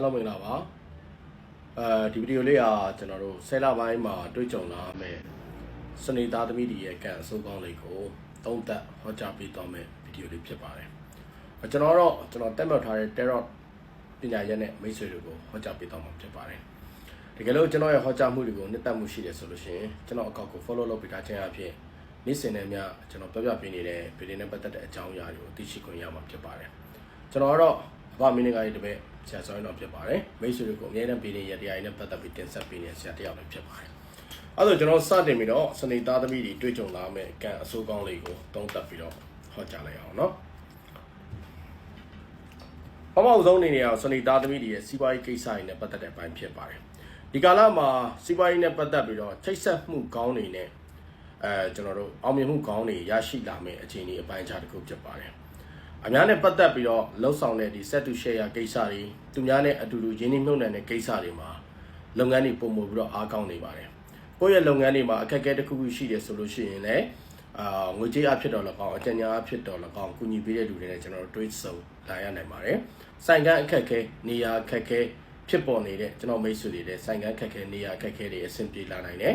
အားလုံးမင်္ဂလာပါအဲဒီဗီဒီယိုလေးကကျွန်တော်တို့ဆယ်လပိုင်းမှာတွေ့ကြုံလာမယ်စနေသားသမီးတွေရဲ့ကံအဆိုးကောင်းလေးကိုသုံးသပ်ဟောကြားပေးသွားမယ်ဗီဒီယိုလေးဖြစ်ပါတယ်အဲကျွန်တော်တော့ကျွန်တော်တက်မှတ်ထားတဲ့ Tarot ပညာရပ်နဲ့မိတ်ဆွေတွေကိုဟောကြားပေးသွားမှာဖြစ်ပါတယ်တကယ်လို့ကျွန်တော်ရဲ့ဟောကြားမှုတွေကိုနှစ်သက်မှုရှိတယ်ဆိုလို့ရှိရင်ကျွန်တော်အကောင့်ကို follow လုပ်ပေးထားခြင်းအပြင်နေ့စဉ်နဲ့မျှကျွန်တော်ပြောပြပေးနေတဲ့ဗီဒီယိုနဲ့ပတ်သက်တဲ့အကြောင်းအရာတွေကိုသိရှိခွင့်ရမှာဖြစ်ပါတယ်ကျွန်တော်ကတော့အဘမင်းကရဲ့တပည့် ဆရာစောရင်တော်ဖြစ်ပါတယ်မိတ်ဆွေတွေကိုအမြဲတမ်းပေးနေရတရားရင်းနဲ့ပတ်သက်ပြီးတင်ဆက်ပေးနေဆရာတစ်ယောက်လည်းဖြစ်ပါတယ်အဲဒါကျွန်တော်စတင်ပြီးတော့စနေသားသမီးတွေတွေ့ကြုံလာမယ့်ကံအဆိုးကောင်းလေးကိုသုံးသပ်ပြီးတော့ဟောကြားလိုက်အောင်နော်ပထမဆုံးအနေနဲ့စနေသားသမီးတွေရဲ့စီးပွားရေးကိစ္စတွေနဲ့ပတ်သက်တဲ့အပိုင်းဖြစ်ပါတယ်ဒီကာလမှာစီးပွားရေးနဲ့ပတ်သက်ပြီးတော့ချိတ်ဆက်မှုကောင်းတွေနဲ့အဲကျွန်တော်တို့အောင်မြင်မှုကောင်းတွေရရှိလာမယ့်အခြေအနေအပိုင်းခြားတစ်ခုဖြစ်ပါတယ် အများနဲ့ပတ်သက်ပြီးတော့လှုပ်ဆောင်တဲ့ဒီ set to share ကိစ္စတွေသူများနဲ့အတူတူရင်းနှီးမြှုပ်နှံတဲ့ကိစ္စတွေမှာလုပ်ငန်းတွေပုံမှုပြီးတော့အားကောင်းနေပါတယ်ကိုယ့်ရဲ့လုပ်ငန်းတွေမှာအခက်အခဲတစ်ခုခုရှိတယ်ဆိုလို့ရှိရင်လည်းအာငွေကြေးအဖြစ်တော်၎င်းအကြံဉာဏ်အဖြစ်တော်၎င်းကူညီပေးတဲ့လူတွေနဲ့ကျွန်တော်တို့တွေးဆုံလာရနိုင်ပါတယ်ဆိုင်ကန်းအခက်အခဲနေရာအခက်အခဲဖြစ်ပေါ်နေတဲ့ကျွန်တော်မိတ်ဆွေတွေတဲ့ဆိုင်ကန်းအခက်အခဲနေရာအခက်အခဲတွေအဆင်ပြေလာနိုင်တယ်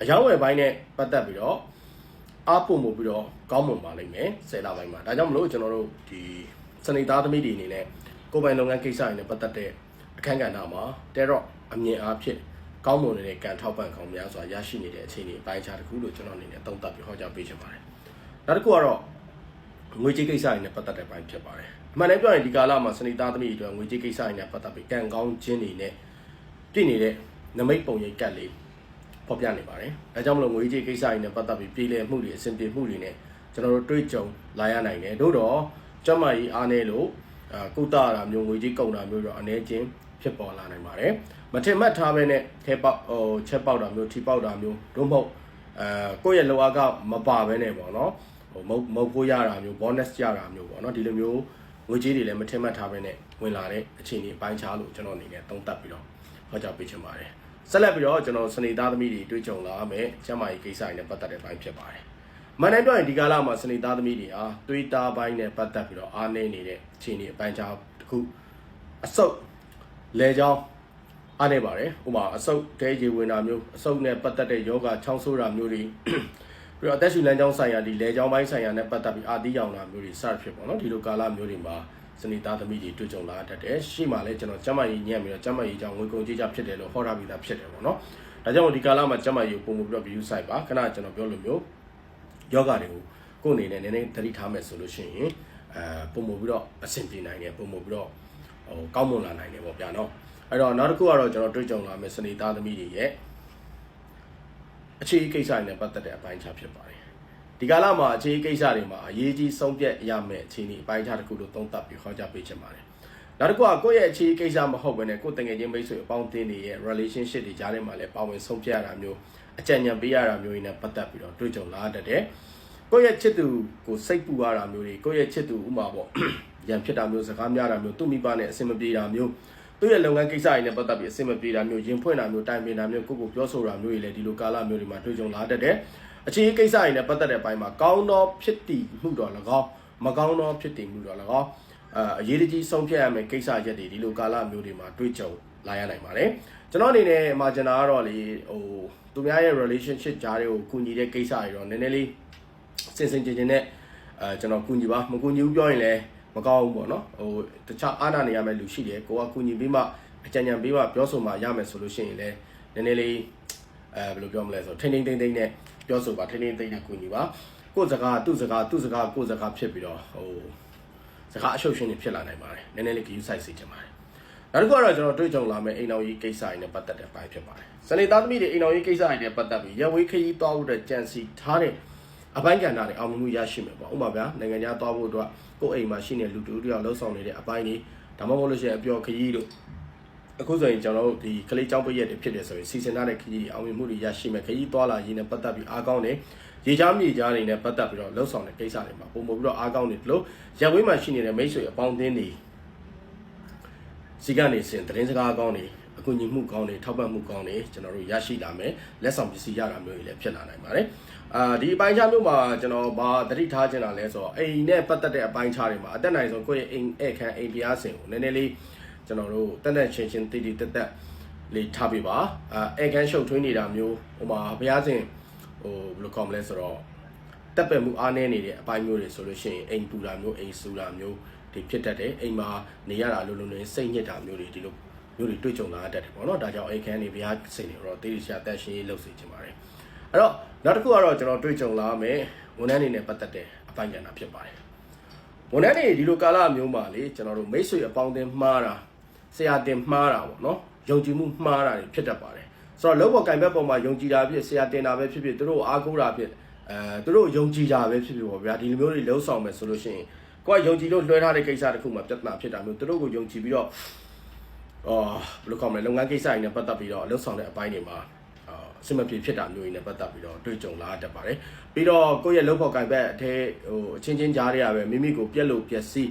အယောင်းဝယ်ပိုင်းနဲ့ပတ်သက်ပြီးတော့ အားပုံမှုပြီးတော့ကောင်းမွန်ပါလိမ့်မယ်ဆယ်လပိုင်းမှာဒါကြောင့်မလို့ကျွန်တော်တို့ဒီစနေသားသမီးတွေအနေနဲ့ကိုယ်ပိုင်လုပ်ငန်းကိစ္စတွေနဲ့ပတ်သက်တဲ့အခန်းကဏ္ဍမှာတဲတော့အမြင်အားဖြင့်ကောင်းမွန်နေတဲ့ကံထောက်ပံ့ကောင်းများစွာရရှိနေတဲ့အခြေအနေအပိုင်းခြားတစ်ခုလို့ကျွန်တော်အနေနဲ့သုံးသပ်ပြီးဟောကြားပေးချင်ပါတယ်နောက်တစ်ခုကတော့ငွေကြေးကိစ္စတွေနဲ့ပတ်သက်တဲ့ပိုင်းဖြစ်ပါတယ်အမှန်တည်းပြောရင်ဒီကာလမှာစနေသားသမီးတွေအတွက်ငွေကြေးကိစ္စတွေနဲ့ပတ်သက်ပြီးကံကောင်းခြင်းတွေနဲ့ပြည့်နေတဲ့နမိတ်ပုံရိပ်ကတ်လေး ပေါ်ပြနေပါတယ်။အဲကြောင့်မလို့ငွေကြေးကိစ္စတွေနဲ့ပတ်သက်ပြီးပြည်လည်မှုတွေအဆင်ပြေမှုတွေနဲ့ကျွန်တော်တို့တွေးကြုံလာရနိုင်တယ်။သို့တော့ကျမကြီးအားနေလို့အာကုသတာမျိုးငွေကြေးကုန်တာမျိုးတော့အနေချင်းဖြစ်ပေါ်လာနိုင်ပါတယ်။မထင်မှတ်ထားပဲနဲ့ထဲပေါက်ဟိုချက်ပေါက်တာမျိုးထိပေါက်တာမျိုးတို့မဟုတ်အဲကိုယ့်ရဲ့လောကမပါပဲနဲ့ပေါ့နော်။ဟိုမုတ်မုတ်ဖို့ရတာမျိုး bonus ရတာမျိုးပေါ့နော်ဒီလိုမျိုးငွေကြေးတွေလည်းမထင်မှတ်ထားပဲနဲ့ဝင်လာတဲ့အခြေအနေအပိုင်းခြားလို့ကျွန်တော်အနေနဲ့သုံးသပ်ပြီးတော့ဟောကြားပေးချင်ပါတယ်။ ဆက်လက်ပြီးတော့ကျွန်တော်စနေသားသမီးတွေတွေ့ကြုံလာမယ်ကျမကြီးကိစ္စတွေနဲ့ပတ်သက်တဲ့ဘိုင်းဖြစ်ပါတယ်။မန်တိုင်းပြောရင်ဒီကာလမှာစနေသားသမီးတွေဟာတွေးတာဘိုင်းနဲ့ပတ်သက်ပြီးတော့အားနည်းနေတဲ့အခြေအနေအပိုင်းခြားတစ်ခုအဆုတ်လဲချောင်းအားနေပါတယ်။ဥပမာအဆုတ်တဲရေဝင်တာမျိုးအဆုတ်နဲ့ပတ်သက်တဲ့ယောဂချောင်းဆိုးတာမျိုးတွေပြီးတော့အသက်ရှူလမ်းကြောင်းဆိုင်ရာဒီလဲချောင်းပိုင်းဆိုင်ရာနဲ့ပတ်သက်ပြီးအာတိရောင်တာမျိုးတွေစသဖြင့်ပေါ့နော်ဒီလိုကာလမျိုးတွေမှာ စနေသားသမီးတွေတွေ့ကြုံလာတတ်တယ်ရှေ့မှာလည်းကျွန်တော်ကျမကြီးညံ့ပြီးတော့ကျမကြီးကြောင့်ငွေကုန်ကြေးကြဖြစ်တယ်လို့ဟောထားပြီးသားဖြစ်တယ်ပေါ့နော်ဒါကြောင့်ဒီကာလမှာကျမကြီးကိုပုံမှုပြီးတော့ view site ပါခဏကျွန်တော်ပြောလို့မျိုးယောဂတွေကိုကိုယ်အနေနဲ့နည်းနည်းသတိထားမယ်ဆိုလို့ရှိရင်အဲပုံမှုပြီးတော့အဆင်ပြေနိုင်တယ်ပုံမှုပြီးတော့ဟိုကောင်းမွန်လာနိုင်တယ်ပေါ့ဗျာနော်အဲ့တော့နောက်တစ်ခုကတော့ကျွန်တော်တွေ့ကြုံလာမယ်စနေသားသမီးတွေရဲ့အခြေအကိစ္စတွေနဲ့ပတ်သက်တဲ့အပိုင်းခြားဖြစ်ပါတယ် ဒီကာလမှာအခြေအကိစ္စတွေမှာအရေးကြီးဆုံးဖြတ်ရမယ့်အခြေအနေအပိုင်းခြားတစ်ခုလို့သုံးသပ်ပြီးဟောကြားပေးချင်ပါတယ်နောက်တစ်ခုကကိုယ့်ရဲ့အခြေအကိစ္စမဟုတ်ဘဲနဲ့ကိုယ့်တငယ်ချင်းမိတ်ဆွေအပေါင်းအသင်းတွေရဲ့ relationship တွေကြားထဲမှာလည်းပါဝင်ဆုံးဖြတ်ရတာမျိုးအကြံဉာဏ်ပေးရတာမျိုးတွေနဲ့ပတ်သက်ပြီးတော့တွေ့ကြုံလာတတ်တယ်ကိုယ့်ရဲ့ချစ်သူကိုစိတ်ပူရတာမျိုးတွေကိုယ့်ရဲ့ချစ်သူဥမာပေါ့ရန်ဖြစ်တာမျိုးစကားများတာမျိုးသူ့မိဘနဲ့အဆင်မပြေတာမျိုးသူ့ရဲ့လုပ်ငန်းကိစ္စတွေနဲ့ပတ်သက်ပြီးအဆင်မပြေတာမျိုးရင်ဖွင့်တာမျိုးတိုင်ပင်တာမျိုးကိုယ့်ကိုပြောဆိုတာမျိုးတွေလည်းဒီလိုကာလမျိုးတွေမှာတွေ့ကြုံလာတတ်တယ် အခြေအကိစ္စတွေနဲ့ပတ်သက်တဲ့ဘိုင်းမှာကောင်းသောဖြစ်တည်မှုတော်၎င်းမကောင်းသောဖြစ်တည်မှုတော်၎င်းအာအရေးတကြီးဆုံးဖြတ်ရမယ့်ကိစ္စရက်တွေဒီလိုကာလမျိုးတွေမှာတွေ့ကြုံလာရနိုင်ပါတယ်ကျွန်တော်အနေနဲ့မာဂျင်နာကတော့လေဟိုသူများရဲ့ relationship ကြားတွေကိုကူညီတဲ့ကိစ္စတွေတော့နည်းနည်းလေးစင်စင်ကျင်ကျင်နဲ့အဲကျွန်တော်ကူညီပါမကူညီဘူးပြောရင်လည်းမကောင်းဘူးပေါ့နော်ဟိုတခြားအားနာနေရမယ့်လူရှိတယ်ကိုကကူညီပြီးမှအကြံဉာဏ်ပေးမှပြောဆိုမှရမယ်ဆိုလို့ရှိရင်လည်းနည်းနည်းလေးအဲဘယ်လိုပြောမလဲဆိုထိန်းထိန်းသိမ်းသိမ်းနဲ့ ပြောဆိုပါထိန်းထိန်းသိမ်းနဲ့ကူညီပါကိုယ့်စကားသူ့စကားသူ့စကားကိုယ့်စကားဖြစ်ပြီးတော့ဟိုစကားအရှုပ်ရှင်းနေဖြစ်လာနိုင်ပါတယ်နည်းနည်းလေး view site စေချင်ပါတယ်နောက်တစ်ခုကတော့ကျွန်တော်တွေ့ကြုံလာမယ့်အိမ်တော်ကြီးကိစ္စတွေနဲ့ပတ်သက်တဲ့ပိုင်းဖြစ်ပါတယ်စနေသားသမီးတွေအိမ်တော်ကြီးကိစ္စတွေနဲ့ပတ်သက်ပြီးရဝေးခရီးသွားဖို့အတွက်ကြံစီထားတဲ့အပိုင်းကဏ္ဍတွေအောင်မြင်မှုရရှိမယ်ပေါ့ဥပမာဗျာနိုင်ငံခြားသွားဖို့အတွက်ကိုယ့်အိမ်မှာရှိနေလူတူတယောက်လှုပ်ဆောင်နေတဲ့အပိုင်းတွေဒါမှမဟုတ်လို့ရှိရင်အပျော်ခရီးတို့ အခုဆိုရင်ကျွန်တော်တို့ဒီကလေးចောင်းပိတ်ရက်တွေဖြစ်တယ်ဆိုရင်စီစဉ်ထားတဲ့ခရီးတွေအောင်မြင်မှုတွေရရှိမယ်ခရီးသွားလာရေးနဲ့ပတ်သက်ပြီးအားကောင်းတယ်ရေချားမြေချားတွေနဲ့ပတ်သက်ပြီးတော့လှုပ်ဆောင်တဲ့ကိစ္စတွေမှာပုံပုံပြီးတော့အားကောင်းတယ်လို့ရပ်ဝေးမှာရှိနေတဲ့မိတ်ဆွေအပေါင်းအသင်းတွေစီကနေစင်သတင်းစကားကောင်းတွေအကူအညီမှုကောင်းတွေထောက်ပံ့မှုကောင်းတွေကျွန်တော်တို့ရရှိလာမယ်လက်ဆောင်ပစ္စည်းရတာမျိုးတွေလည်းဖြစ်လာနိုင်ပါတယ်အာဒီအပိုင်းခြားမျိုးမှာကျွန်တော်ဗာသတိထားချင်တာလဲဆိုတော့အိမ်နဲ့ပတ်သက်တဲ့အပိုင်းခြားတွေမှာအသက်နိုင်ဆုံးကိုယ့်ရဲ့အိမ်ဧည့်ခန်းအိမ်ပြားစင်ကိုနည်းနည်းလေး ကျွန်တော်တို့တက်တက်ချင်းချင်းတည်တည်တက်တက်လေးထားပြပါအဲအဲကန်ရှုပ်ထွေးနေတာမျိုးဟိုမှာဘုရားရှင်ဟိုဘယ်လိုကောမလဲဆိုတော့တက်ပက်မှုအားနည်းနေတဲ့အပိုင်းမျိုးတွေဆိုလို့ရှိရင်အိမ်ပူတာမျိုးအိမ်ဆူတာမျိုးဒီဖြစ်တတ်တယ်အိမ်မှာနေရတာလုံးလုံးနဲ့စိတ်ညစ်တာမျိုးတွေဒီလိုမျိုးတွေတွေ့ကြုံလာတတ်တယ်ပေါ့နော်ဒါကြောင့်အိမ်ခန်းနေဘုရားစိတ်နေတော့တေးရရှာတက်ရှင်းရေးလုပ်စေချင်ပါတယ်အဲ့တော့နောက်တစ်ခုကတော့ကျွန်တော်တွေ့ကြုံလာမယ်ဝန်ထမ်းတွေနဲ့ပတ်သက်တဲ့အပိုင်းကဏ္ဍဖြစ်ပါတယ်ဝန်ထမ်းတွေဒီလိုကာလမျိုးမှာလေကျွန်တော်တို့မိတ်ဆွေအပေါင်းအသင်းမှားတာ ဆရာတင်မှားတာပေါ့နော်ယုံကြည်မှုမှားတာတွေဖြစ်တတ်ပါတယ်ဆိုတော့လောဘောကင်ဘက်ပေါ်မှာယုံကြည်တာဖြစ်ဆရာတင်တာပဲဖြစ်ဖြစ်သူတို့အားကိုးတာဖြစ်အဲသူတို့ယုံကြည်တာပဲဖြစ်ဖြစ်ပေါ့ဗျာဒီလိုမျိုးတွေလှုပ်ဆောင်မယ်ဆိုလို့ရှိရင်ကိုကယုံကြည်လို့လွှဲထားတဲ့ကိစ္စတစ်ခုမှာပြဿနာဖြစ်တာမျိုးသူတို့ကိုယုံကြည်ပြီးတော့အော်ဘယ်လိုကောမလဲလုပ်ငန်းကိစ္စတွေနဲ့ပတ်သက်ပြီးတော့လှုပ်ဆောင်တဲ့အပိုင်းတွေမှာအာအစမပြေဖြစ်တာမျိုးတွေနဲ့ပတ်သက်ပြီးတော့တွေ့ကြုံလာတတ်ပါတယ်ပြီးတော့ကိုယ့်ရဲ့လုပ်ဖို့ကင်ဘက်အထဲဟိုအချင်းချင်းကြားရရပဲမိမိကိုပြက်လို့ပြက်စီး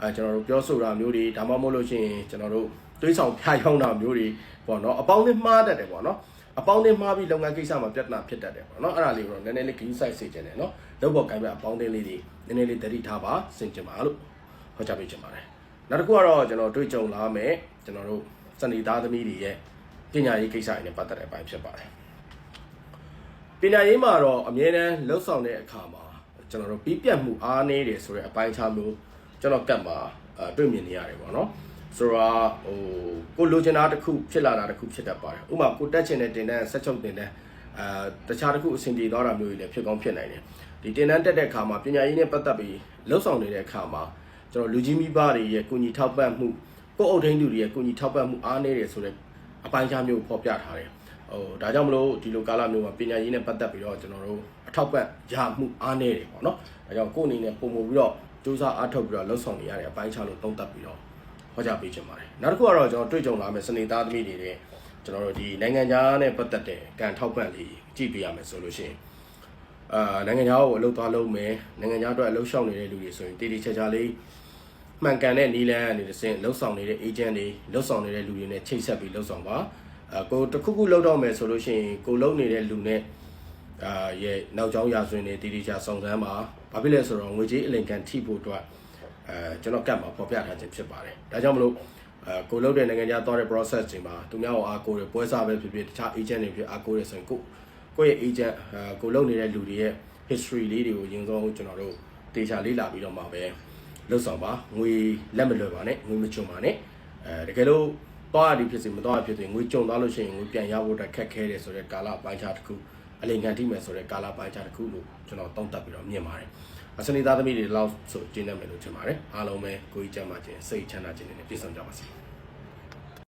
အဲကျွန်တော်တို့ပြောဆိုတာမျိုးတွေဒါမှမဟုတ်လို့ရှိရင်ကျွန်တော်တို့တွေးဆောင်ဖျားယောင်းတာမျိုးတွေပေါ့နော်အပေါင်းနဲ့မှားတတ်တယ်ပေါ့နော်အပေါင်းနဲ့မှားပြီးလုပ်ငန်းကိစ္စမှာပြဿနာဖြစ်တတ်တယ်ပေါ့နော်အဲ့ဒါလေးကိုတော့နည်းနည်းလေး game site စေချင်တယ်နော်လုပ်ဖို့ကင်ဘက်အပေါင်းတင်းလေးတွေနည်းနည်းလေးတတိထားပါစင်ကြင်ပါလို့ဟောကြားပေးချင်ပါတယ်နောက်တစ်ခုကတော့ကျွန်တော်တွေ့ကြုံလာမယ်ကျွန်တော်တို့စနေသားသမီးတွေရဲ့ပညာရေးကိစ္စတွေနဲ့ပတ်သက်တဲ့အပိုင်းဖြစ်ပါတယ်ပညာရေးမှာတော့အမြဲတမ်းလှုပ်ဆောင်တဲ့အခါမှာကျွန်တော်တို့ပြီးပြတ်မှုအားနည်းတယ်ဆိုတဲ့အပိုင်းခြားမျိုး ကျွန်တော်ကတ်မှာအဲတွေ့မြင်နေရတယ်ပေါ့နော်ဆိုတော့ဟိုကိုလိုချင်တာတစ်ခုဖြစ်လာတာတစ်ခုဖြစ်တတ်ပါတယ်ဥပမာကိုတက်ချင်တဲ့တင်တန်းဆက်ချုပ်တင်တန်းအဲတခြားတစ်ခုအဆင်ပြေသွားတာမျိုးတွေလည်းဖြစ်ကောင်းဖြစ်နိုင်တယ်ဒီတင်တန်းတက်တဲ့အခါမှာပညာရေးနဲ့ပတ်သက်ပြီးလှုပ်ဆောင်နေတဲ့အခါမှာကျွန်တော်လူကြီးမိဘတွေရဲ့ကုညီထောက်ပံ့မှုကိုယ့်အုပ်ထိန်းသူတွေရဲ့ကုညီထောက်ပံ့မှုအားနည်းတယ်ဆိုတဲ့အပိုင်းခြားမျိုးကိုဖော်ပြထားတယ်ဟိုဒါကြောင့်မလို့ဒီလိုကာလမျိုးမှာပညာရေးနဲ့ပတ်သက်ပြီးတော့ကျွန်တော်တို့အထောက်ပံ့ရမှုအားနည်းတယ်ပေါ့နော်။ဒါကြောင့်ကိုယ့်အနေနဲ့ပုံမူပြီးတော့ စူးစမ်းအားထုတ်ပြီးတော့လှုပ်ဆောင်နေရတဲ့အပိုင်းခြားလို့သုံးသပ်ပြီးတော့ဟောကြားပေးချင်ပါတယ်။နောက်တစ်ခုကတော့ကျွန်တော်တွေ့ကြုံလာမယ့်စနေသားသမီးတွေနဲ့ကျွန်တော်တို့ဒီနိုင်ငံခြားနဲ့ပတ်သက်တဲ့ကံထောက်ပံ့လေးကြည့်ပေးရမယ်ဆိုလို့ရှိရင်အာနိုင်ငံခြားကိုအလုပ်သွားလုပ်မယ်နိုင်ငံခြားအတွက်အလုပ်ရှောက်နေတဲ့လူတွေဆိုရင်တည်တည်ချာချာလေးမှန်ကန်တဲ့နီလန်းအနေနဲ့စင်လှုပ်ဆောင်နေတဲ့ agent တွေလှုပ်ဆောင်နေတဲ့လူတွေနဲ့ချိတ်ဆက်ပြီးလှုပ်ဆောင်ပါအကိုတစ်ခုခုလှုပ်တော့မယ်ဆိုလို့ရှိရင်ကိုလှုပ်နေတဲ့လူနဲ့ အာရဲ့နောက်ကျောင်းရာဇဝင်တွေတည်တည်ချာစုံစမ်းပါဘာဖြစ်လဲဆိုတော့ငွေကြေးအလင်ကန်ထိဖို့အတွက်အဲကျွန်တော်ကတ်မှာပေါ်ပြထားခြင်းဖြစ်ပါတယ်ဒါကြောင့်မလို့အဲကိုလှုပ်တဲ့နိုင်ငံခြားသွားတဲ့ process တွေမှာသူများကိုအားကိုးတယ်ပွဲစားပဲဖြစ်ဖြစ်တခြား agent တွေဖြစ်အားကိုးတယ်ဆိုရင်ကိုကိုယ့်ရဲ့ agent အဲကိုလှုပ်နေတဲ့လူတွေရဲ့ history လေးတွေကိုရင်ဆုံးကျွန်တော်တို့တေချာလေးလာပြီးတော့မှပဲလှုပ်ဆောင်ပါငွေလက်မလွယ်ပါနဲ့ငွေမချုံပါနဲ့အဲတကယ်လို့သွားရသည်ဖြစ်စေမသွားရဖြစ်စေငွေကြုံသွားလို့ရှိရင်ငွေပြန်ရဖို့အတွက်ခက်ခဲတယ်ဆိုတဲ့ကာလပိုင်းခြားတစ်ခု အလင်ခံထိမယ်ဆိုတဲ့ကာလပိုင်းခြားတစ်ခုလို့ကျွန်တော်သုံးသပ်ပြီးတော့မြင်ပါတယ်အစနေသားသမီးတွေလောက်ဆိုကျင်းနေမယ်လို့ထင်ပါတယ်အားလုံးပဲကိုကြီးကြမ်းပါခြင်းစိတ်ချမ်းသာခြင်းနဲ့ပြည့်စုံကြပါစေ